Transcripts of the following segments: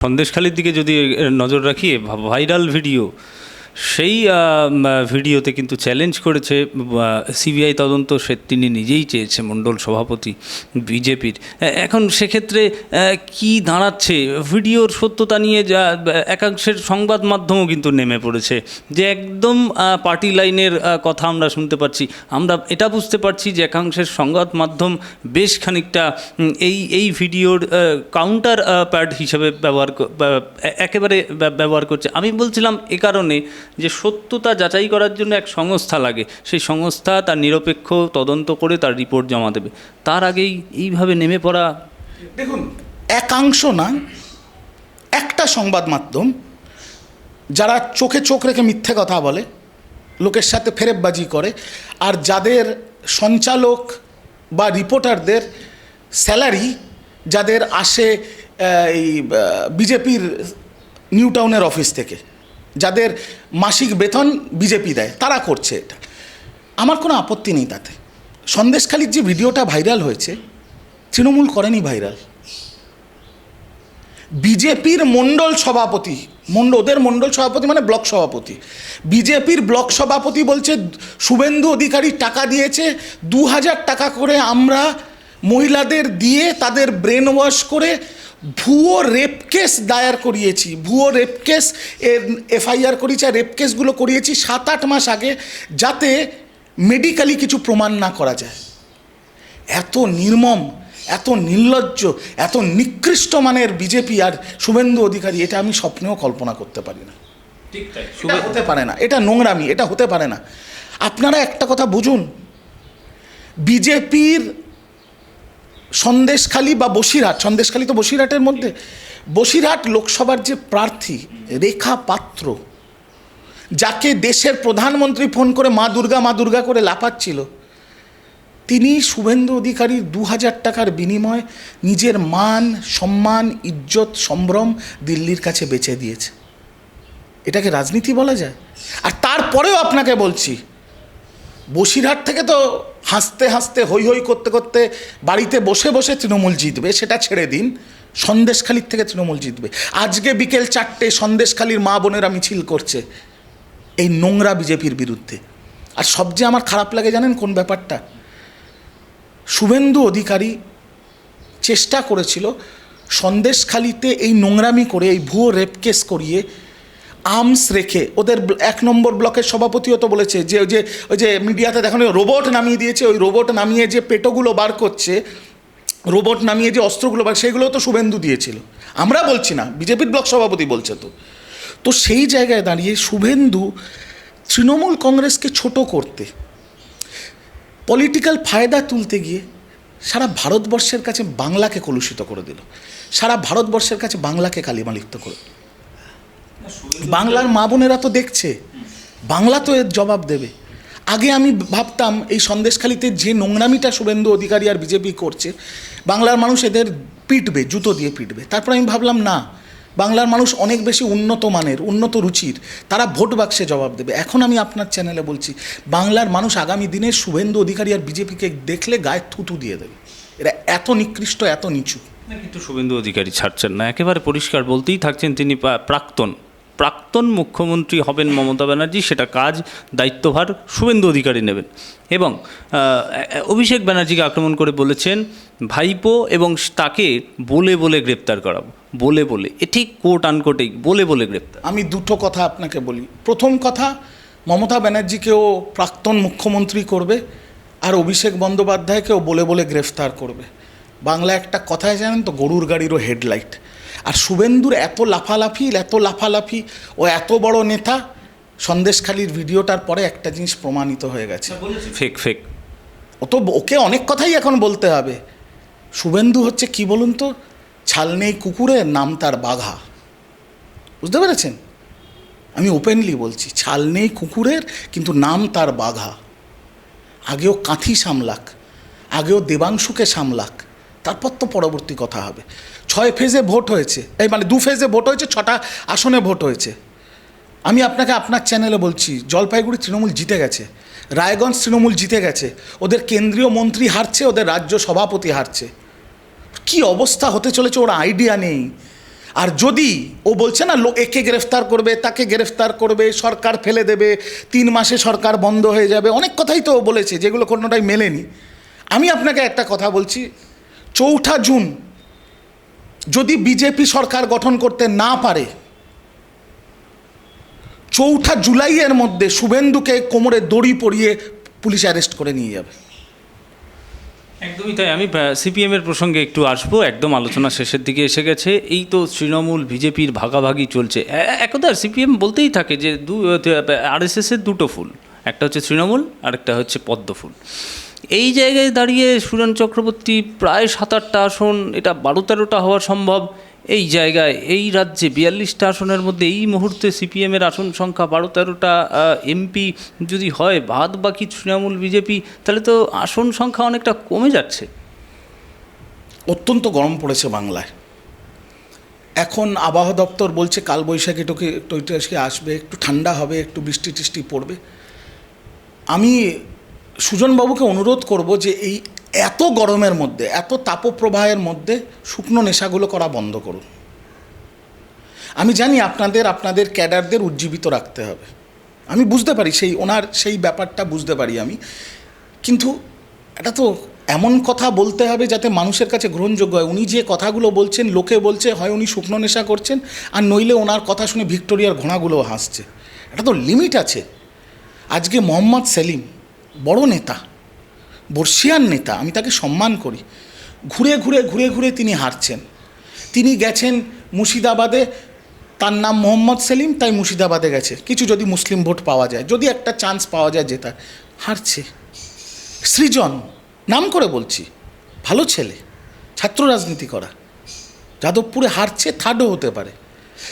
সন্দেশখালির দিকে যদি নজর রাখি ভাইরাল ভিডিও সেই ভিডিওতে কিন্তু চ্যালেঞ্জ করেছে সিবিআই তদন্ত সে তিনি নিজেই চেয়েছে, মণ্ডল সভাপতি, বিজেপির। এখন সেক্ষেত্রে কি দাঁড়াচ্ছে? ভিডিওর সত্যতা নিয়ে যা একাংশের সংবাদ মাধ্যমও কিন্তু নেমে পড়েছে যে একদম পার্টি লাইনের কথা আমরা শুনতে পাচ্ছি। আমরা এটা বুঝতে পারছি যে একাংশের সংবাদ মাধ্যম বেশ খানিকটা এই এই ভিডিওর কাউন্টার প্যাড হিসেবে ব্যবহার একেবারে ব্যব- ব্যবহার করছে। আমি বলছিলাম এ কারণে যে সত্যতা যাচাই করার জন্য এক সংস্থা লাগে। সেই সংস্থা তার নিরপেক্ষ তদন্ত করে তার রিপোর্ট জমা দেবে। তার আগেই এইভাবে নেমে পড়া দেখুন, একাংশ না, একটা সংবাদ মাধ্যম যারা চোখে চোখ রেখে মিথ্যে কথা বলে, লোকের সাথে ফেরেববাজি করে, আর যাদের সঞ্চালক বা রিপোর্টারদের স্যালারি, যাদের আসে এই বিজেপির নিউ টাউনের অফিস থেকে। যাদের মাসিক বেতন বিজেপি দেয়, তারা করছে এটা। আমার কোনো আপত্তি নেই তাতে। সন্দেশখালির যে ভিডিওটা ভাইরাল হয়েছে, তৃণমূল করেনি ভাইরাল। বিজেপির মণ্ডল সভাপতি, মন্ড, ওদের মণ্ডল সভাপতি মানে ব্লক সভাপতি। বিজেপির ব্লক সভাপতি বলছে, শুভেন্দু অধিকারী টাকা দিয়েছে দু হাজার টাকা করে আমরা মহিলাদের দিয়ে তাদের ব্রেন ওয়াশ করে ভুয়ো রেপ কেস দায়ের করিয়েছি ভুয়ো রেপ কেস এর এফআইআর করিয়েছি আর রেপ কেসগুলো করিয়েছি সাত আট মাস আগে যাতে মেডিকেলি কিছু প্রমাণ না করা যায়। এত নির্মম এত নির্লজ্জ এত নিকৃষ্ট মানের বিজেপি আর শুভেন্দু অধিকারী এটা আমি স্বপ্নেও কল্পনা করতে পারি না। ঠিক তাই। হতে পারে না এটা নোংরামি এটা হতে পারে না। আপনারা একটা কথা বুঝুন বিজেপির সন্দেশখালী বা বসিরহাট, সন্দেশখালী তো বসিরহাটের মধ্যে। বসিরহাট লোকসভার যে প্রার্থী, রেখা পাত্র, যাকে দেশের প্রধানমন্ত্রী ফোন করে মা দুর্গা মা দুর্গা করে লাফাচ্ছিল, তিনি শুভেন্দু অধিকারীর দু হাজার টাকার বিনিময়ে নিজের মান, সম্মান, ইজ্জত, সম্ভ্রম দিল্লির কাছে বেচে দিয়েছে। এটাকে রাজনীতি বলা যায়। আর তারপরেও আপনাকে বলছি, বসিরহাট থেকে তো হাসতে হাসতে হই হই করতে করতে বাড়িতে বসে বসে তৃণমূল জিতবে। সেটা ছেড়ে দিন। সন্দেশখালির থেকে তৃণমূল জিতবে। আজকে বিকেল চারটে সন্দেশখালির মা বোনেরা মিছিল করছে এই নোংরা বিজেপির বিরুদ্ধে। আর সবচেয়ে আমার খারাপ লাগে জানেন কোন ব্যাপারটা? শুভেন্দু অধিকারী চেষ্টা করেছিল সন্দেশখালিতে এই নোংরামি করে, এই ভুয়ো রেপ কেস করিয়ে আর্মস রেখে, ওদের এক নম্বর ব্লকের সভাপতিও তো বলেছে যে ওই যে ওই যে মিডিয়াতে দেখানো রোবট নামিয়ে দিয়েছে, ওই রোবট নামিয়ে যে পেটোগুলো বার করছে রোবট নামিয়ে যে অস্ত্রগুলো বার সেগুলো তো শুভেন্দু দিয়েছিল। আমরা বলছি না, বিজেপির ব্লক সভাপতি বলছে তো। তো সেই জায়গায় দাঁড়িয়ে শুভেন্দু তৃণমূল কংগ্রেসকে ছোট করতে পলিটিক্যাল ফায়দা তুলতে গিয়ে সারা ভারতবর্ষের কাছে বাংলাকে কলুষিত করে দিল। সারা ভারতবর্ষের কাছে বাংলাকে কালিমালিপ্ত করে। বাংলার মা বোনেরা তো দেখছে। বাংলা তো এর জবাব দেবে। আগে আমি ভাবতাম, এই সন্দেশখালিতে যে নোংরামিটা শুভেন্দু অধিকারী আর বিজেপি করছে, বাংলার মানুষ এদের পিটবে, জুতো দিয়ে পিটবে। তারপর আমি ভাবলাম, না, বাংলার মানুষ অনেক বেশি উন্নত মানের, উন্নত রুচির, তারা ভোট বাক্সে জবাব দেবে। এখন আমি আপনার চ্যানেলে বলছি, বাংলার মানুষ আগামী দিনে শুভেন্দু অধিকারী আর বিজেপিকে দেখলে গায়ে থুতু দিয়ে দেবে। এরা এত নিকৃষ্ট, এত নিচু। কিন্তু শুভেন্দু অধিকারী ছাড়ছেন না। একেবারে পরিষ্কার বলতেই থাকছেন, তিনি প্রাক্তন। প্রাক্তন মুখ্যমন্ত্রী হবেন মমতা ব্যানার্জি, সেটা কাজ দায়িত্বভার শুভেন্দু অধিকারী নেবেন। এবং অভিষেক ব্যানার্জিকে আক্রমণ করে বলেছেন, ভাইপো এবং তাকে বলে বলে গ্রেপ্তার করাবো, বলে বলে। এ ঠিক কোট আনকোটেই বলে বলে গ্রেপ্তার। আমি দুটো কথা আপনাকে বলি। প্রথম কথা, মমতা ব্যানার্জিকেও প্রাক্তন মুখ্যমন্ত্রী করবে আর অভিষেক বন্দ্যোপাধ্যায়কেও বলে বলে গ্রেফতার করবে। বাংলা একটা কথায় জানেন তো, গরুর গাড়িরও হেডলাইট। শুভেন্দুর এত লাফালাফি এত লাফালাফি ও এত বড় নেতা সন্দেশখালির ভিডিওটার পরে একটা জিনিস প্রমাণিত হয়ে গেছে। Fake fake. ও তো ওকে অনেক কথাই এখন বলতে হবে। শুভেন্দু হচ্ছে কি বলুন তো? ছাল নেই কুকুরের নাম তার বাঘা। বুঝতে পেরেছেন? আমি ওপেনলি বলছি ছাল নেই কুকুরের কিন্তু নাম তার বাঘা। আগেও কাঁথি সামলাক আগেও দেবাংশুকে সামলাক তারপর তো পরবর্তী কথা হবে। ছয় ফেজে ভোট হয়েছে। এই মানে দু ফেজে ভোট হয়েছে, ছটা আসনে ভোট হয়েছে। আমি আপনাকে আপনার চ্যানেলে বলছি, জলপাইগুড়ি তৃণমূল জিতে গেছে, রায়গঞ্জ তৃণমূল জিতে গেছে, ওদের কেন্দ্রীয় মন্ত্রী হারছে, ওদের রাজ্য সভাপতি হারছে। কি অবস্থা হতে চলেছে, ওর আইডিয়া নেই। আর যদি ও বলছে না একে গ্রেফতার করবে, তাকে গ্রেফতার করবে, সরকার ফেলে দেবে, তিন মাসে সরকার বন্ধ হয়ে যাবে, অনেক কথাই তো বলেছে, যেগুলো কোনোটাই মেলেনি। আমি আপনাকে একটা কথা বলছি চৌঠা জুন, যদি বিজেপি সরকার গঠন করতে না পারে, চৌঠা জুলাইয়ের মধ্যে শুভেন্দুকে কোমরে দড়ি পরিয়ে পুলিশ অ্যারেস্ট করে নিয়ে যাবে। একদমই তাই। আমি সিপিএম এর প্রসঙ্গে একটু আসব। একদম আলোচনা শেষের দিকে এসে গেছে। এই তো তৃণমূল, বিজেপির ভাগাভাগি চলছে। একদা সিপিএম বলতেই থাকে যে দু আরএসএস এর দুটো ফুল। একটা হচ্ছে তৃণমূল আর একটা হচ্ছে পদ্মফুল। এই জায়গায় দাঁড়িয়ে সুরেন চক্রবর্তী প্রায় সাত আটটা আসন, এটা বারো তেরোটা হওয়া সম্ভব। এই জায়গায়, এই রাজ্যে বিয়াল্লিশটা আসনের মধ্যে এই মুহূর্তে সিপিএমের আসন সংখ্যা বারো তেরোটা এমপি যদি হয় বাদ বাকি তৃণমূল, বিজেপি, তাহলে তো আসন সংখ্যা অনেকটা কমে যাচ্ছে। অত্যন্ত গরম পড়েছে বাংলায়। এখন আবহাওয়া দপ্তর বলছে কালবৈশাখী টোকে টৈটাসকে আসবে, একটু ঠান্ডা হবে, একটু বৃষ্টি টিষ্টি পড়বে। আমি সুজনবাবুকে অনুরোধ করব যে এই এত গরমের মধ্যে, এত তাপপ্রবাহের মধ্যে শুকনো নেশাগুলো করা বন্ধ করুন। আমি জানি আপনাদের আপনাদের ক্যাডারদের উজ্জীবিত রাখতে হবে। আমি বুঝতে পারি সেই, ওনার সেই ব্যাপারটা বুঝতে পারি আমি। কিন্তু এটা তো এমন কথা বলতে হবে যাতে মানুষের কাছে গ্রহণযোগ্য হয়। উনি যে কথাগুলো বলছেন, লোকে বলছে, হয় উনি শুকনো নেশা করছেন, আর নইলে ওনার কথা শুনে ভিক্টোরিয়ার ঘোড়াগুলো হাসছে। এটা তো লিমিট আছে। আজকে মোহাম্মদ সেলিম বড় নেতা, বর্ষিয়ান নেতা, আমি তাকে সম্মান করি। ঘুরে ঘুরে ঘুরে ঘুরে তিনি হারছেন। তিনি গেছেন মুর্শিদাবাদে, তার নাম মোহাম্মদ সেলিম, তাই মুর্শিদাবাদে গেছে। কিছু যদি মুসলিম ভোট পাওয়া যায়, যদি একটা চান্স পাওয়া যায় জেতার হারছে। সৃজন, নাম করে বলছি, ভালো ছেলে, ছাত্র রাজনীতি করা। যাদবপুরে হারছে থার্ডও হতে পারে।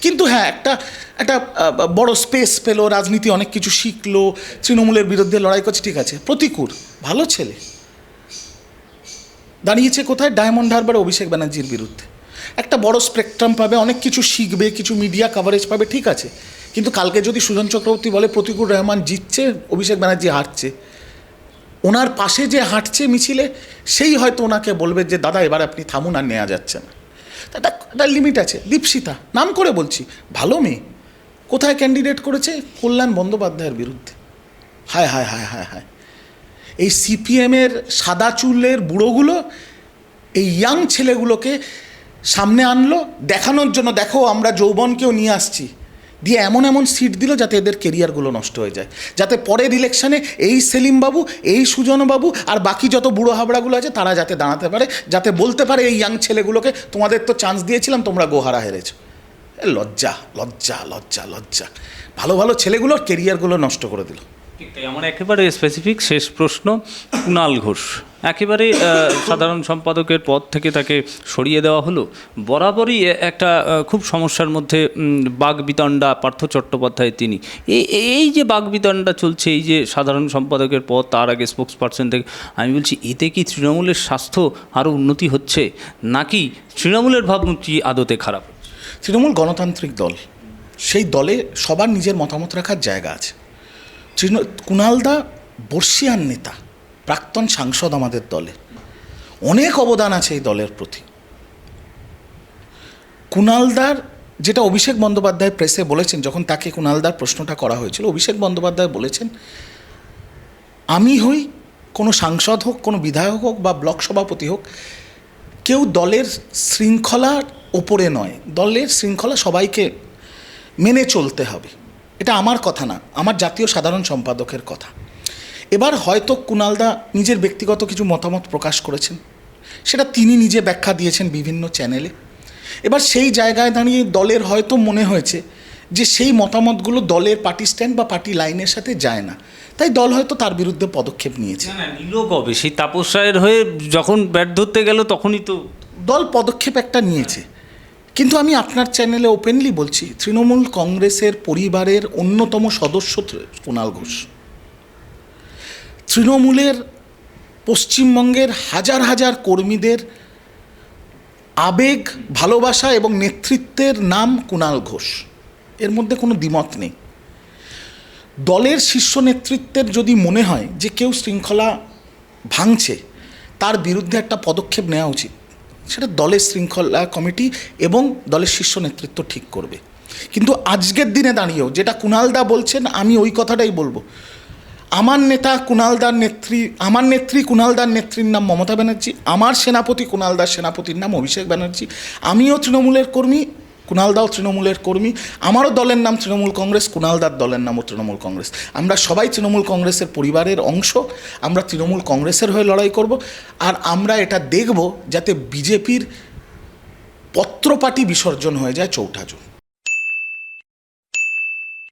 কিন্তু হ্যাঁ একটা একটা বড় স্পেস পেল, রাজনীতি অনেক কিছু শিখলো, তৃণমূলের বিরুদ্ধে লড়াই করছে, ঠিক আছে। প্রতিকূল ভালো ছেলে। দাঁড়িয়েছে কোথায়? ডায়মন্ড হারবার অভিষেক ব্যানার্জির বিরুদ্ধে। একটা বড় স্পেকট্রাম পাবে, অনেক কিছু শিখবে, কিছু মিডিয়া কভারেজ পাবে, ঠিক আছে। কিন্তু কালকে যদি সুজন চক্রবর্তী বলে প্রতিকুল রহমান জিতছে, অভিষেক ব্যানার্জি হারছে। ওনার পাশে যে হাঁটছে মিছিলে, সেই হয়তো ওনাকে বলবে যে, দাদা, এবার আপনি থামুন, আর নেওয়া যাচ্ছে না। একটা একটা লিমিট আছে। দীপশিতা, নাম করে বলছি। ভালো মেয়ে। কোথায় ক্যান্ডিডেট করেছে? কল্যাণ বন্দ্যোপাধ্যায়ের বিরুদ্ধে। হায় হায় হায় হায় হায়। এই সিপিএমের সাদা চুলের বুড়োগুলো, এই ইয়াং ছেলেগুলোকে সামনে আনলো, দেখানোর জন্য দেখো আমরা যৌবনকেও নিয়ে আসছি। দিয়ে এমন এমন সিট দিল যাতে এদের কেরিয়ারগুলো নষ্ট হয়ে যায়। যাতে পরের ইলেকশানে এই সেলিমবাবু এই সুজনবাবু আর বাকি যত বুড়ো হাবড়াগুলো আছে, তারা যাতে দাঁড়াতে পারে, যাতে বলতে পারে এই ইয়াং ছেলেগুলোকে তোমাদের তো চান্স দিয়েছিলাম, তোমরা গোহারা হেরেছো। লজ্জা লজ্জা লজ্জা লজ্জা। ভালো ভালো ছেলেগুলোর কেরিয়ারগুলো নষ্ট করে দিল। আমার একেবারে স্পেসিফিক শেষ প্রশ্ন কুণাল ঘোষ। একেবারে সাধারণ সম্পাদকের পদ থেকে তাকে সরিয়ে দেওয়া হলো। বরাবরই একটা খুব সমস্যার মধ্যে উম, বাঘ বিতণ্ডা পার্থ চট্টোপাধ্যায় তিনি। এই এই যে বাঘ বিতণ্ডা চলছে এই যে সাধারণ সম্পাদকের পদ তার আগে স্পোক্স পার্সন থেকে আমি বলছি এতে কি তৃণমূলের স্বাস্থ্য আরও উন্নতি হচ্ছে? নাকি তৃণমূলের ভাবমূর্তি আদতে খারাপ? তৃণমূল গণতান্ত্রিক দল সেই দলে সবার নিজের মতামত রাখার জায়গা আছে। তৃণ, কুণালদা বর্ষিয়ান নেতা, প্রাক্তন সাংসদ আমাদের দলে অনেক অবদান আছে এই দলের প্রতি। কুণালদার যেটা অভিষেক বন্দ্যোপাধ্যায় প্রেসে বলেছেন, যখন তাকে কুণালদার প্রশ্নটা করা হয়েছিল, অভিষেক বন্দ্যোপাধ্যায় বলেছেন, আমি হই কোনো সাংসদ হোক, কোনো বিধায়ক হোক বা ব্লক সভাপতি হোক, কেউ দলের শৃঙ্খলার ওপরে নয়। দলের শৃঙ্খলা সবাইকে মেনে চলতে হবে। এটা আমার কথা না আমার জাতীয় সাধারণ সম্পাদকের কথা। এবার হয়তো কুণালদা নিজের ব্যক্তিগত কিছু মতামত প্রকাশ করেছেন। সেটা তিনি নিজে ব্যাখ্যা দিয়েছেন বিভিন্ন চ্যানেলে। এবার সেই জায়গায় দাঁড়িয়ে দলের হয়তো মনে হয়েছে যে সেই মতামতগুলো দলের পার্টি স্ট্যান্ড বা পার্টি লাইনের সাথে যায় না। তাই দল হয়তো তার বিরুদ্ধে পদক্ষেপ নিয়েছে। নিল কবে সেই তাপস রায়ের হয়ে যখন ব্যাট ধরতে গেল তখনই তো দল পদক্ষেপ একটা নিয়েছে। কিন্তু আমি আপনার চ্যানেলে ওপেনলি বলছি, তৃণমূল কংগ্রেসের পরিবারের অন্যতম সদস্য কুণাল ঘোষ। তৃণমূলের পশ্চিমবঙ্গের হাজার হাজার কর্মীদের আবেগ, ভালোবাসা এবং নেতৃত্বের নাম কুণাল ঘোষ। এর মধ্যে কোনো দ্বিমত নেই। দলের শীর্ষ নেতৃত্বের যদি মনে হয় যে কেউ শৃঙ্খলা ভাঙছে, তার বিরুদ্ধে একটা পদক্ষেপ নেওয়া উচিত। সেটা দলের শৃঙ্খলা কমিটি এবং দলের শীর্ষ নেতৃত্ব ঠিক করবে। কিন্তু আজকের দিনে দাঁড়িয়েও যেটা কুণালদা বলছেন, আমি ওই কথাটাই বলব। আমার নেতা কুণালদার নেত্রী, আমার নেত্রী কুণালদার নেত্রীর নাম মমতা ব্যানার্জী, আমার সেনাপতি কুণালদার সেনাপতির নাম অভিষেক ব্যানার্জী, আমিও তৃণমূলের কর্মী কুণালদাও তৃণমূলের কর্মী। আমারও দলের নাম তৃণমূল কংগ্রেস কুণালদার দলের নামও তৃণমূল কংগ্রেস। আমরা সবাই তৃণমূল কংগ্রেসের পরিবারের অংশ, আমরা তৃণমূল কংগ্রেসের হয়ে লড়াই করব আর আমরা এটা দেখব যাতে বিজেপির পত্রপাটি বিসর্জন হয়ে যায় চৌঠা জুন।